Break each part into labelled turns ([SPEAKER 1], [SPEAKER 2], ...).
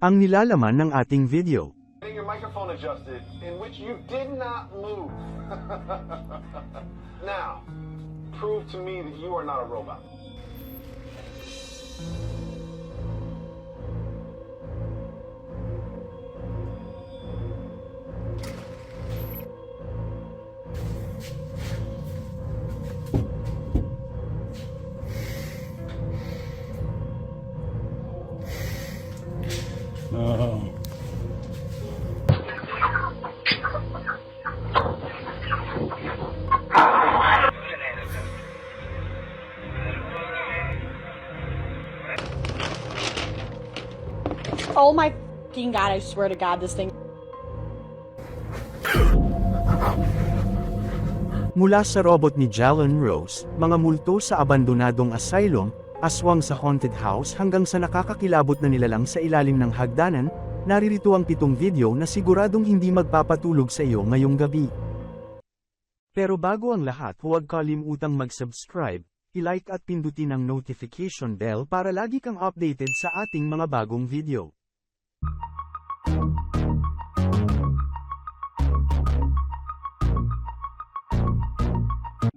[SPEAKER 1] Ang nilalaman ng ating video.
[SPEAKER 2] Your microphone adjusted in which you did not move. now, prove to me that you are not a robot.
[SPEAKER 3] Oh.
[SPEAKER 4] Oh my fucking god, I swear to god, this thing.
[SPEAKER 1] Mula sa robot ni Jalen Rose, mga multo sa abandonadong asylum, aswang sa haunted house hanggang sa nakakakilabot na nilalang sa ilalim ng hagdanan, naririto ang pitong video na siguradong hindi magpapatulog sa iyo ngayong gabi. Pero bago ang lahat huwag kalimutang mag-subscribe, i-like at pindutin ang notification bell para lagi kang updated sa ating mga bagong video.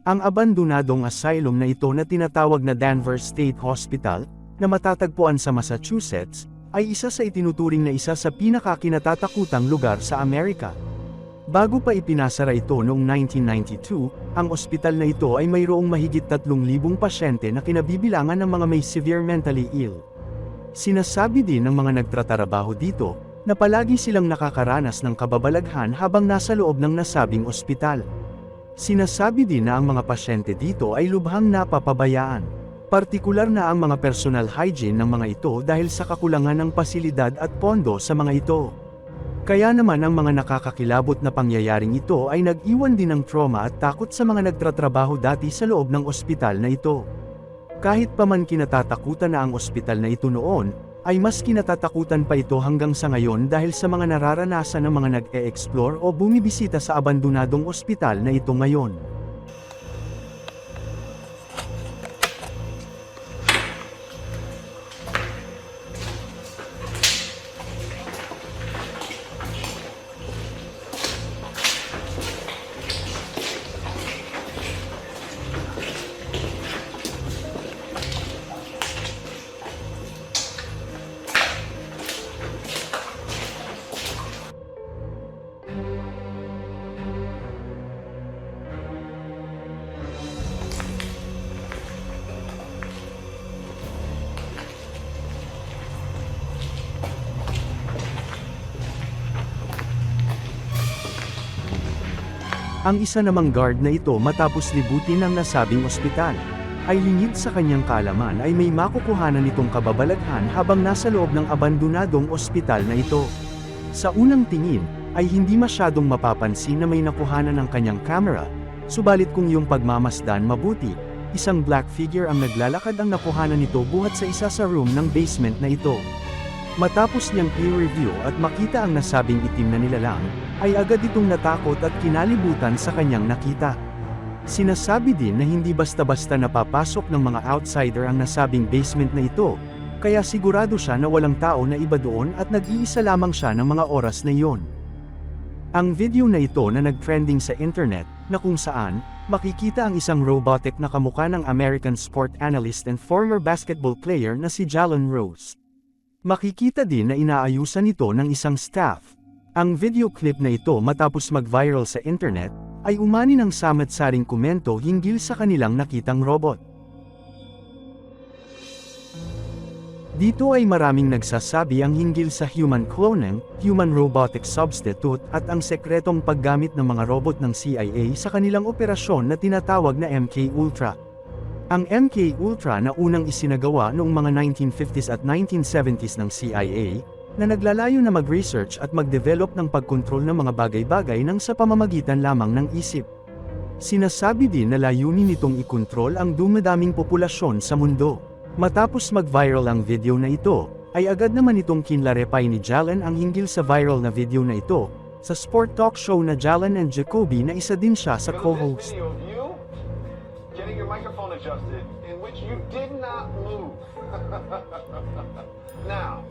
[SPEAKER 1] Ang abandonadong asylum na ito na tinatawag na Danvers State Hospital, na matatagpuan sa Massachusetts, ay isa sa itinuturing na isa sa pinakakinatatakutang lugar sa Amerika. Bago pa ipinasara ito noong 1992, ang ospital na ito ay mayroong mahigit 3,000 pasyente na kinabibilangan ng mga may severe mentally ill. Sinasabi din ng mga nagtratrabaho dito, na palagi silang nakakaranas ng kababalaghan habang nasa loob ng nasabing ospital. Sinasabi din na ang mga pasyente dito ay lubhang napapabayaan. Partikular na ang mga personal hygiene ng mga ito dahil sa kakulangan ng pasilidad at pondo sa mga ito. Kaya naman ang mga nakakakilabot na pangyayaring ito ay nag-iwan din ng trauma at takot sa mga nagtratrabaho dati sa loob ng ospital na ito. Kahit pa man kinatatakutan na ang ospital na ito noon, ay mas kinatatakutan pa ito hanggang sa ngayon dahil sa mga nararanasan ng mga nag-e-explore o bumibisita sa abandonadong ospital na ito ngayon. Ang isa namang guard na ito matapos libutin ang nasabing ospital, ay lingid sa kanyang kalaman ay may makukuhanan itong kababalaghan habang nasa loob ng abandonadong ospital na ito. Sa unang tingin, ay hindi masyadong mapapansin na may nakuhanan ng kanyang camera, subalit kung yung pagmamasdan mabuti, isang black figure ang naglalakad ang nakuhanan nito buhat sa isa sa room ng basement na ito. Matapos niyang i-review at makita ang nasabing itim na nilalang, ay agad itong natakot at kinalibutan sa kanyang nakita. Sinasabi din na hindi basta-basta napapasok ng mga outsider ang nasabing basement na ito, kaya sigurado siya na walang tao na iba doon at nag-iisa lamang siya ng mga oras na iyon. Ang video na ito na nag-trending sa internet, na kung saan, makikita ang isang robotic na kamukha ng American sport analyst and former basketball player na si Jalen Rose. Makikita din na inaayusan ito ng isang staff. Ang video clip na ito matapos mag-viral sa internet, ay umani ng samat-saring komento hinggil sa kanilang nakitang robot. Dito ay maraming nagsasabi ang hinggil sa human cloning, human robotic substitute at ang sekretong paggamit ng mga robot ng CIA sa kanilang operasyon na tinatawag na MK Ultra. Ang MK Ultra na unang isinagawa noong mga 1950s at 1970s ng CIA, na naglalayo na mag-research at mag-develop ng pagkontrol ng mga bagay-bagay nang sa pamamagitan lamang ng isip. Sinasabi din na layunin nitong ikontrol ang dumadaming populasyon sa mundo. Matapos mag-viral ang video na ito, ay agad naman itong kinlarepay ni Jalen ang hinggil sa viral na video na ito, sa sport talk show na Jalen and Jacoby na isa din siya sa co-host.
[SPEAKER 2] Adjusted in which you did not move. now,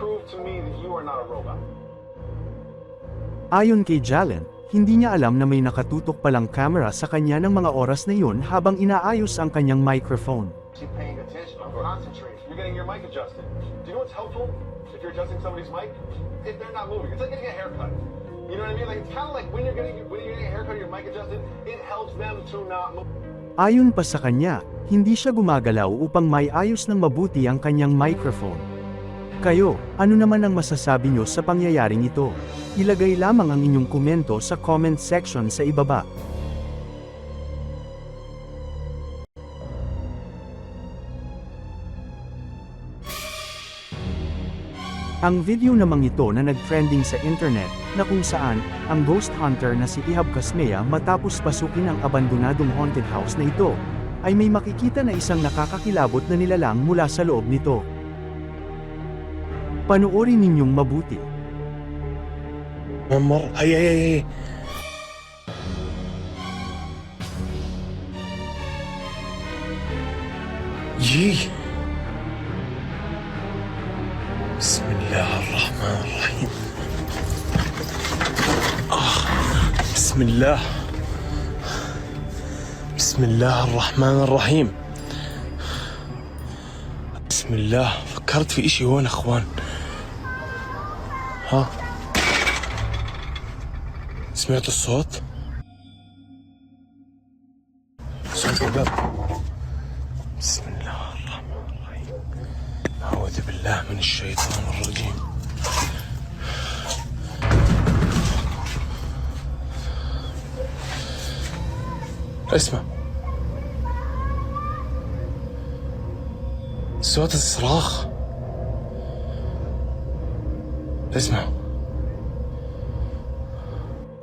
[SPEAKER 2] prove to me that you are not a robot?
[SPEAKER 1] Ayon kay Jalen, hindi niya alam na may nakatutok palang camera sa kanya ng mga oras na yun habang inaayos ang kanyang microphone.
[SPEAKER 2] Paying attention? I'm concentrating. You're getting your mic adjusted. Do you know what's helpful? If you're adjusting somebody's mic, if they're not moving. It's like getting a haircut. You know what I mean? Like it's kind of like when you're getting when you're getting a haircut, your mic adjusted. It helps them to not move.
[SPEAKER 1] Ayon pa sa kanya, hindi siya gumagalaw upang may ayos ng mabuti ang kanyang microphone. Kayo, ano naman ang masasabi nyo sa pangyayaring ito? Ilagay lamang ang inyong komento sa comment section sa ibaba. Ang video namang ito na nag-trending sa internet, na kung saan, ang ghost hunter na si Ihab Kasmea matapos pasukin ang abandonadong haunted house na ito, ay may makikita na isang nakakakilabot na nilalang mula sa loob nito. Panoorin ninyong mabuti.
[SPEAKER 3] Amor, ay ay ay. Yee! الله الرحمن الرحيم. آه. بسم الله. بسم الله الرحمن الرحيم. بسم الله. فكرت في إشي هون أخوان. ها؟ سمعت الصوت؟ صوت الباب. بسم الله. أعوذ بالله من الشيطان الرجيم اسمع صوت الصراخ اسمع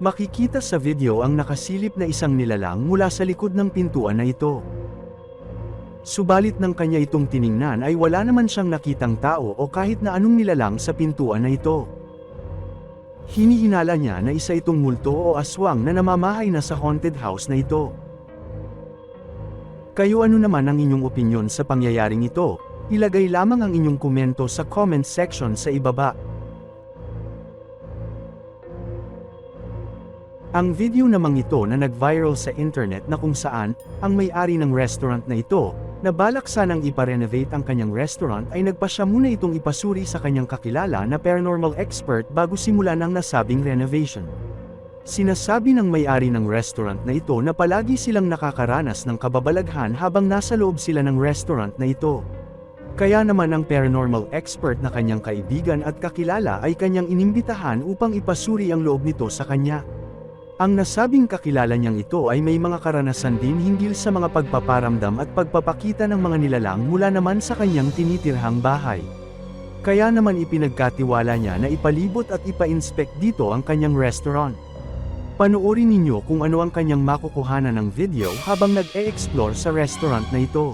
[SPEAKER 1] Makikita sa video ang nakasilip na isang nilalang mula sa likod ng pintuan na ito. Subalit nang kanya itong tiningnan ay wala naman siyang nakitang tao o kahit na anong nilalang sa pintuan na ito. Hinihinala niya na isa itong multo o aswang na namamahay na sa haunted house na ito. Kayo ano naman ang inyong opinyon sa pangyayaring ito? Ilagay lamang ang inyong komento sa comment section sa ibaba. Ang video namang ito na nag-viral sa internet na kung saan, ang may-ari ng restaurant na ito, na balak sanang iparenovate ang kanyang restaurant ay nagpasya muna itong ipasuri sa kanyang kakilala na paranormal expert bago simulan ang nasabing renovation. Sinasabi ng may-ari ng restaurant na ito na palagi silang nakakaranas ng kababalaghan habang nasa loob sila ng restaurant na ito. Kaya naman ang paranormal expert na kanyang kaibigan at kakilala ay kanyang inimbitahan upang ipasuri ang loob nito sa kanya. Ang nasabing kakilala niyang ito ay may mga karanasan din hinggil sa mga pagpaparamdam at pagpapakita ng mga nilalang mula naman sa kanyang tinitirhang bahay. Kaya naman ipinagkatiwala niya na ipalibot at ipa-inspect dito ang kanyang restaurant. Panoorin ninyo kung ano ang kanyang makukuhanan ng video habang nag-e-explore sa restaurant na ito.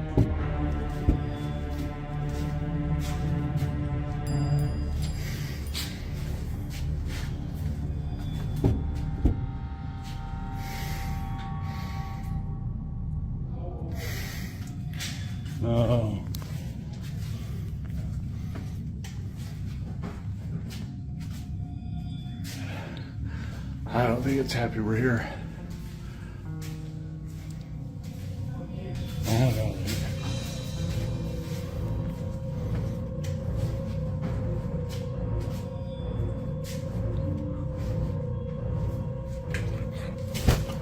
[SPEAKER 3] Oh. I don't think it's happy we're here. I don't know.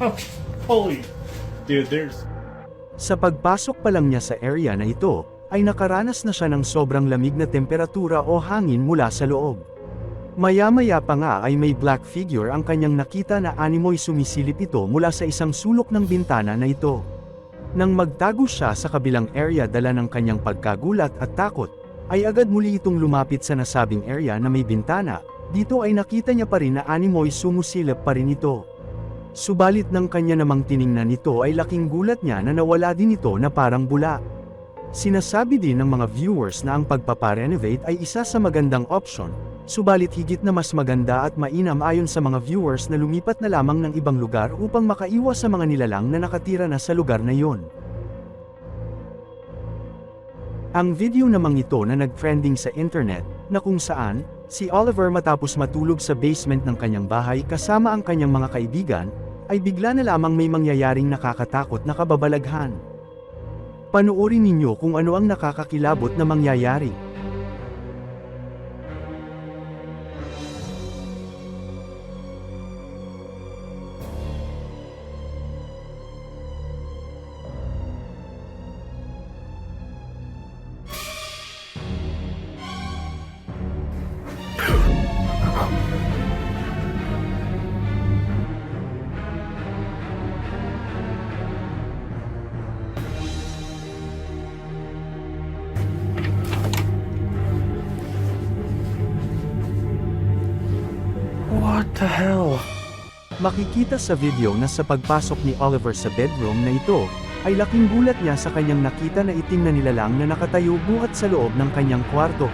[SPEAKER 3] Oh, holy. Dude, there's.
[SPEAKER 1] Sa pagpasok pa lang niya sa area na ito, ay nakaranas na siya ng sobrang lamig na temperatura o hangin mula sa loob. Maya-maya pa nga ay may black figure ang kanyang nakita na animoy sumisilip ito mula sa isang sulok ng bintana na ito. Nang magtago siya sa kabilang area dala ng kanyang pagkagulat at takot, ay agad muli itong lumapit sa nasabing area na may bintana, dito ay nakita niya pa rin na animoy sumusilap pa rin ito. Subalit ng kanya namang tiningnan ito ay laking gulat niya na nawala din ito na parang bula. Sinasabi din ng mga viewers na ang pagpaparenovate ay isa sa magandang option, subalit higit na mas maganda at mainam ayon sa mga viewers na lumipat na lamang ng ibang lugar upang makaiwas sa mga nilalang na nakatira na sa lugar na yon. Ang video namang ito na nag-trending sa internet, na kung saan, si Oliver matapos matulog sa basement ng kanyang bahay kasama ang kanyang mga kaibigan, ay bigla na lamang may mangyayaring nakakatakot na kababalaghan. Panuorin ninyo kung ano ang nakakakilabot na mangyayari.
[SPEAKER 3] The hell?
[SPEAKER 1] Makikita sa video na sa pagpasok ni Oliver sa bedroom na ito, ay laking gulat niya sa kanyang nakita na itim na nilalang na nakatayo buhat sa loob ng kanyang kwarto.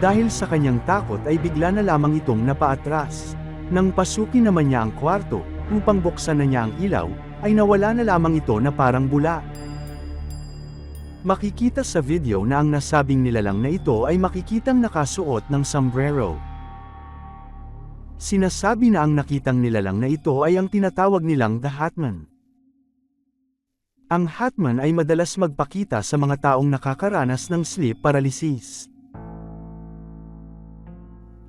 [SPEAKER 1] Dahil sa kanyang takot ay bigla na lamang itong napaatras. Nang pasukin naman niya ang kwarto, upang buksan na niya ang ilaw, ay nawala na lamang ito na parang bula. Makikita sa video na ang nasabing nilalang na ito ay makikitang nakasuot ng sombrero. Sinasabi na ang nakitang nilalang na ito ay ang tinatawag nilang The Hatman. Ang Hatman ay madalas magpakita sa mga taong nakakaranas ng sleep paralysis.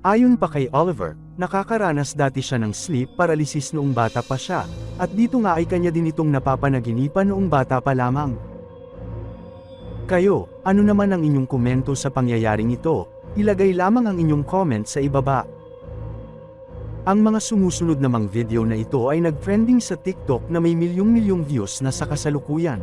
[SPEAKER 1] Ayon pa kay Oliver, nakakaranas dati siya ng sleep paralysis noong bata pa siya, at dito nga ay kanya din itong napapanaginipan noong bata pa lamang. Kayo, ano naman ang inyong komento sa pangyayaring ito? Ilagay lamang ang inyong comment sa ibaba. Ang mga sumusunod namang video na ito ay nag-trending sa TikTok na may milyong-milyong views na sa kasalukuyan.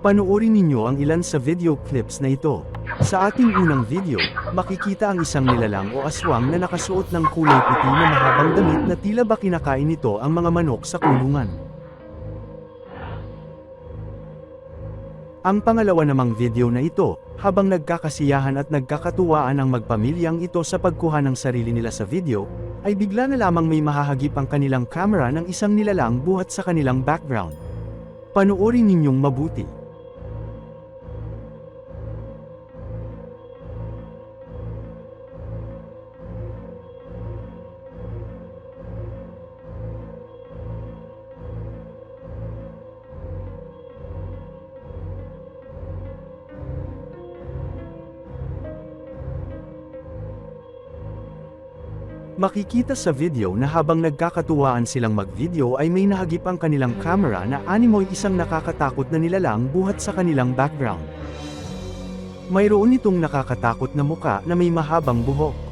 [SPEAKER 1] Panoorin ninyo ang ilan sa video clips na ito. Sa ating unang video, makikita ang isang nilalang o aswang na nakasuot ng kulay puti na mahabang damit na tila ba kinakain nito ang mga manok sa kulungan. Ang pangalawa namang video na ito, habang nagkakasiyahan at nagkakatuwaan ang magpamilyang ito sa pagkuha ng sarili nila sa video, ay bigla na lamang may mahahagip ang kanilang camera ng isang nilalang buhat sa kanilang background. Panoorin ninyong mabuti. Makikita sa video na habang nagkakatuwaan silang mag-video ay may nahagip ang kanilang camera na animoy isang nakakatakot na nilalang buhat sa kanilang background. Mayroon itong nakakatakot na muka na may mahabang buhok.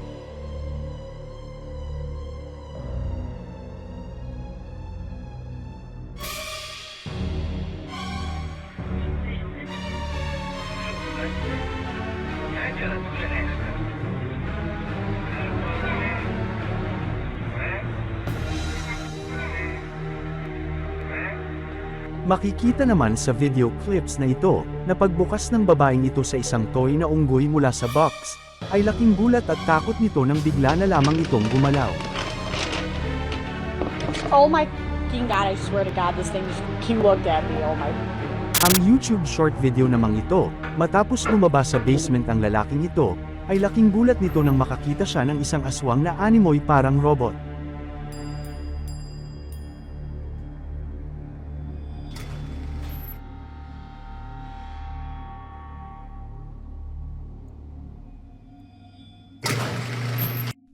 [SPEAKER 1] Makikita naman sa video clips na ito, na pagbukas ng babaeng ito sa isang toy na unggoy mula sa box, ay laking gulat at takot nito nang bigla na lamang itong gumalaw.
[SPEAKER 4] Oh my fucking god, I swear to god, this thing just, he looked at me, oh my.
[SPEAKER 1] Ang YouTube short video namang ito, matapos bumaba sa basement ang lalaking ito, ay laking gulat nito nang makakita siya ng isang aswang na animoy parang robot.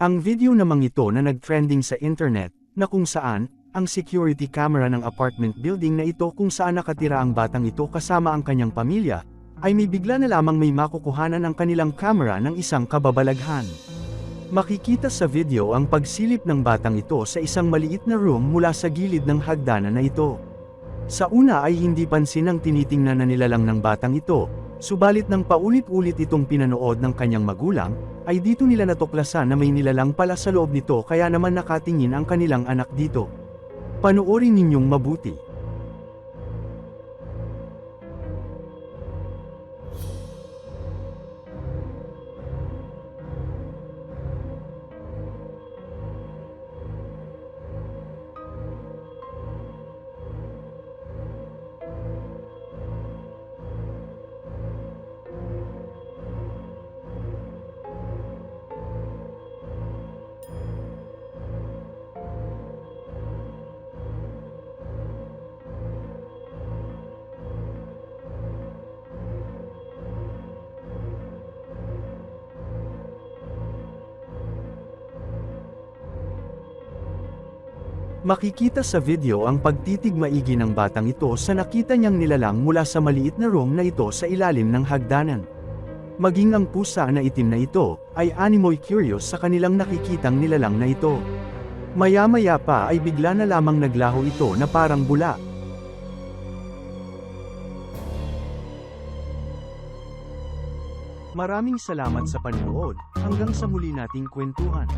[SPEAKER 1] Ang video namang ito na nag-trending sa internet, na kung saan, ang security camera ng apartment building na ito kung saan nakatira ang batang ito kasama ang kanyang pamilya, ay may bigla na lamang may makukuhanan ang kanilang camera ng isang kababalaghan. Makikita sa video ang pagsilip ng batang ito sa isang maliit na room mula sa gilid ng hagdanan na ito. Sa una ay hindi pansin ang tinitingnan na nilalang ng batang ito, subalit nang paulit-ulit itong pinanood ng kanyang magulang, ay dito nila natuklasan na may nilalang pala sa loob nito kaya naman nakatingin ang kanilang anak dito. Panoorin ninyong mabuti. Makikita sa video ang pagtitig maigi ng batang ito sa nakita niyang nilalang mula sa maliit na room na ito sa ilalim ng hagdanan. Maging ang pusa na itim na ito, ay animoy curious sa kanilang nakikitang nilalang na ito. Maya-maya pa ay bigla na lamang naglaho ito na parang bula. Maraming salamat sa panonood, hanggang sa muli nating kwentuhan.